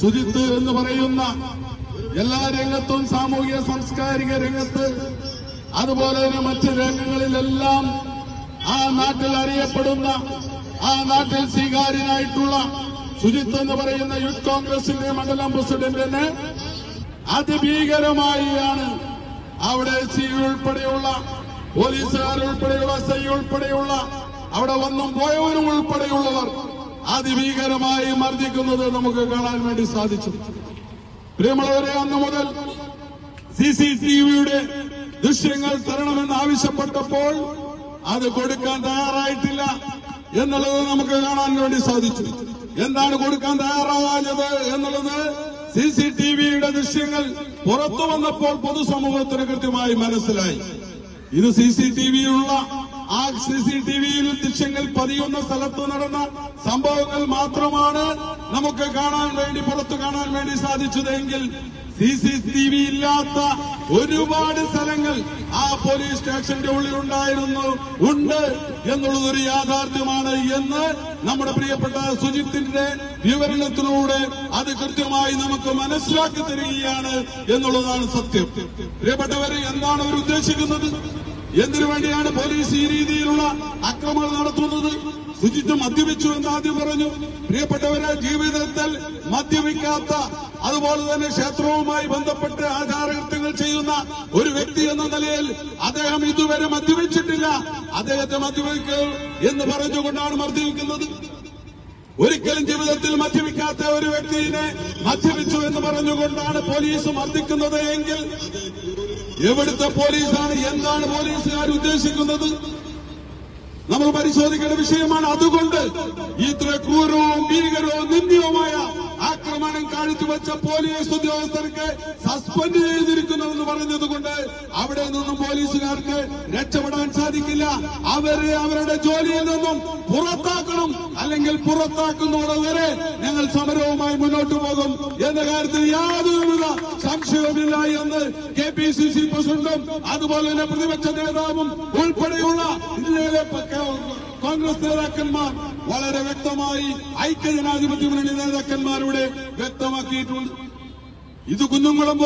സുജിത്ത് എന്ന് പറയുന്ന എല്ലാ രംഗത്തും സാമൂഹിക സാംസ്കാരിക രംഗത്ത് അതുപോലെ തന്നെ മറ്റ് രംഗങ്ങളിലെല്ലാം ആ നാട്ടിൽ അറിയപ്പെടുന്ന ആ നാട്ടിൽ സ്വീകാര്യനായിട്ടുള്ള സുജിത്ത് എന്ന് പറയുന്ന യൂത്ത് കോൺഗ്രസിന്റെ മണ്ഡലം പ്രസിഡന്റിന് അതിഭീകരമായാണ് അവിടെ സി ഉൾപ്പെടെയുള്ള പോലീസുകാർ ഉൾപ്പെടെയുള്ള എസ് ഉൾപ്പെടെയുള്ള അവിടെ വന്നും പോയവരും ഉൾപ്പെടെയുള്ളവർ. അതിഭീകരമായി മർദ്ദിക്കുന്നത് നമുക്ക് കാണാൻ വേണ്ടി സാധിച്ചു. പ്രിയമുള്ളവരെ അന്ന് മുതൽ സി സി ടി വിയുടെ ദൃശ്യങ്ങൾ തരണമെന്ന് ആവശ്യപ്പെട്ടപ്പോൾ അത് കൊടുക്കാൻ തയ്യാറായിട്ടില്ല എന്നുള്ളത് നമുക്ക് കാണാൻ വേണ്ടി സാധിച്ചു. എന്താണ് കൊടുക്കാൻ തയ്യാറാകാഞ്ഞത് എന്നുള്ളത് സി സി ടി വിയുടെ ദൃശ്യങ്ങൾ പുറത്തു വന്നപ്പോൾ പൊതുസമൂഹത്തിന് കൃത്യമായി മനസ്സിലായി. ഇത് സി സി ടി വിയുള്ള ആ സി സി ടി വിയിൽ ദൃശ്യങ്ങൾ പതിയുന്ന സ്ഥലത്ത് നടന്ന സംഭവങ്ങൾ മാത്രമാണ് നമുക്ക് കാണാൻ വേണ്ടി പുറത്തു കാണാൻ വേണ്ടി സാധിച്ചതെങ്കിൽ സി സി ടി വി ഇല്ലാത്ത ഒരുപാട് സ്ഥലങ്ങൾ ആ പോലീസ് സ്റ്റേഷന്റെ ഉള്ളിൽ ഉണ്ടായിരുന്നു ഉണ്ട് എന്നുള്ളതൊരു യാഥാർത്ഥ്യമാണ് എന്ന് നമ്മുടെ പ്രിയപ്പെട്ട സുജിത്തിന്റെ വിവരണത്തിലൂടെ അത് കൃത്യമായി നമുക്ക് മനസ്സിലാക്കി തരികയാണ് എന്നുള്ളതാണ് സത്യം. പ്രിയപ്പെട്ടവരെ എന്താണ് അവർ ഉദ്ദേശിക്കുന്നത്? എന്തിനു വേണ്ടിയാണ് പോലീസ് ഈ രീതിയിലുള്ള അക്രമങ്ങൾ നടത്തുന്നത്? ശുചിത്വ മദ്യപിച്ചു എന്ന് ആദ്യം പറഞ്ഞു. പ്രിയപ്പെട്ടവരെ ജീവിതത്തിൽ മദ്യപിക്കാത്ത അതുപോലെ തന്നെ ക്ഷേത്രവുമായി ബന്ധപ്പെട്ട് ആചാരകൃത്യങ്ങൾ ചെയ്യുന്ന ഒരു വ്യക്തി എന്ന നിലയിൽ അദ്ദേഹം ഇതുവരെ മദ്യപിച്ചിട്ടില്ല. അദ്ദേഹത്തെ മദ്യപിക്കുക എന്ന് പറഞ്ഞുകൊണ്ടാണ് മദ്യപിക്കുന്നത് ഒരിക്കലും ജീവിതത്തിൽ മദ്യപിക്കാത്ത ഒരു വ്യക്തിയെ മദ്യപിച്ചു എന്ന് പറഞ്ഞുകൊണ്ടാണ് പോലീസ് മർദ്ദിക്കുന്നത് എങ്കിൽ എവിടുത്തെ പോലീസാണ് എന്താണ് പോലീസുകാർ ഉദ്ദേശിക്കുന്നത്? നമ്മൾ പരിശോധിക്കേണ്ട വിഷയമാണ് അതുകൊണ്ട് ഇത്ര ക്രൂരവും ഭീകരവും നിന്ദ്യവുമായ ആക്രമണം കാഴ്ചവെച്ച പോലീസ് ഉദ്യോഗസ്ഥർക്ക് സസ്പെൻഡ് ചെയ്തിരിക്കുന്നുവെന്ന് പറഞ്ഞതുകൊണ്ട് അവിടെ നിന്നും പോലീസുകാർക്ക് രക്ഷപ്പെടാൻ സാധിക്കില്ല. അവരെ അവരുടെ ജോലിയിൽ നിന്നും പുറത്താക്കണം അല്ലെങ്കിൽ പുറത്താക്കുന്നതോടെ സമരവുമായി മുന്നോട്ട് പോകും എന്ന കാര്യത്തിൽ യാതൊരുവിധ സംശയവുമില്ല എന്ന് കെ പി സി സി പ്രസിഡന്റും അതുപോലെ തന്നെ പ്രതിപക്ഷ നേതാവും ഉൾപ്പെടെയുള്ള ജില്ലയിലെ കോൺഗ്രസ് നേതാക്കന്മാർ വളരെ വ്യക്തമായി ഐക്യജനാധിപത്യ മുന്നണി നേതാക്കന്മാരുടെ വ്യക്തമാക്കിയിട്ടുണ്ട്. ഇത് കുഞ്ഞുങ്ങളും